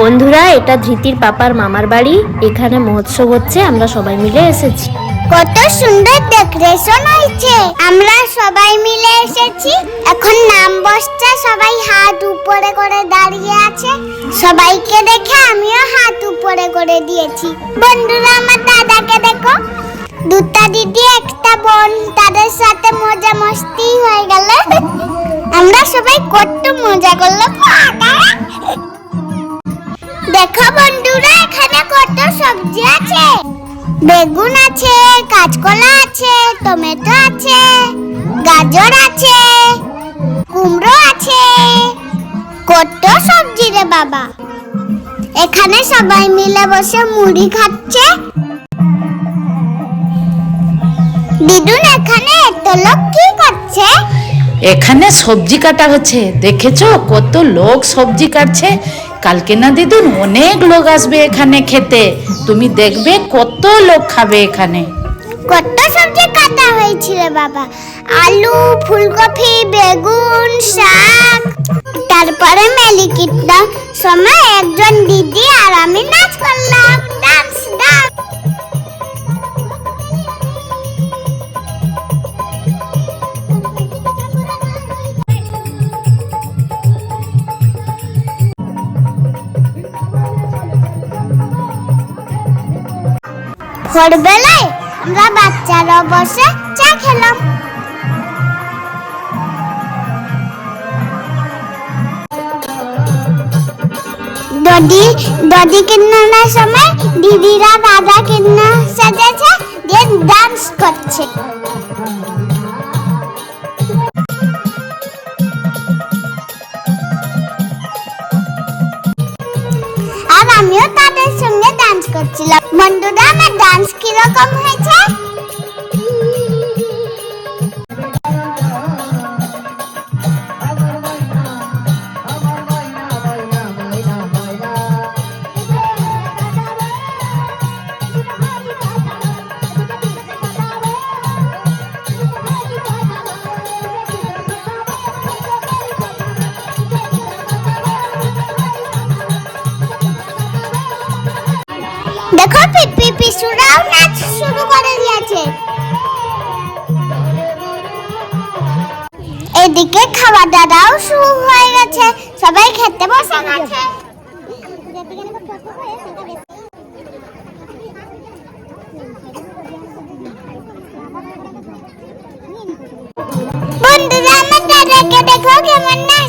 বন্ধুরা, এটা ধৃতির পাপার মামার বাড়ি। এখানে মহোৎসব হচ্ছে, আমরা সবাই মিলে এসেছি। কত সুন্দর ডেকোরেশন হয়েছে। আমরা সবাই মিলে এসেছি। এখন নাম বসছে, সবাই হাত উপরে করে দাঁড়িয়ে আছে। সবাইকে দেখে আমিও হাত উপরে করে দিয়েছি। বন্ধুরা, আমার দাদাকে দেখো। দুটা দিদি, একটা বোন, তাদের সাথে মজা মস্তি হয়ে গেল। আমরা সবাই কত মজা করল দেখো বন্ধুরা, এখানে কত সবজি আছে। বেগুন আছে, কাঁচকলা আছে, টমেটো আছে, গাজর আছে, কুমড়ো আছে। কত সবজি রে বাবা। এখানে সবাই মিলে বসে মুড়ি খাচ্ছে। দিদুন, এখানে এত লোক কি করছে? এখানে সবজি কাটা হচ্ছে। দেখেছ কত লোক সবজি কাটছে? কালকে না দিদুন অনেক লোক আসবে এখানে খেতে। তুমি দেখবে কত লোক খাবে এখানে। কত সবজি কাটা হয়েছিল বাবা। আলু, ফুলকপি, বেগুন, শাক। তারপরে মেলিকিটা সময় একজন দিদি আর আমি ভোরবেলায় আমরা বাচ্চারা বসে চা খেলাম। দদি দদি কিনানোর সময় দিদিরা দাদা কিনা সাজেছে দিয়ে ডান্স করছে। আর আমিও করছিলাম। বন্ধুরা আমার ডান্স কীরকম হয়েছে? দেখো পিসুরাও নাচ শুরু করে দিয়েছে। এদিকে খাওয়া দাওয়াও শুরু হয়ে গেছে। সবাই খেতে বসে গেছে। বন্ধুরা আমার দাদাকে দেখো কেমন নাচছে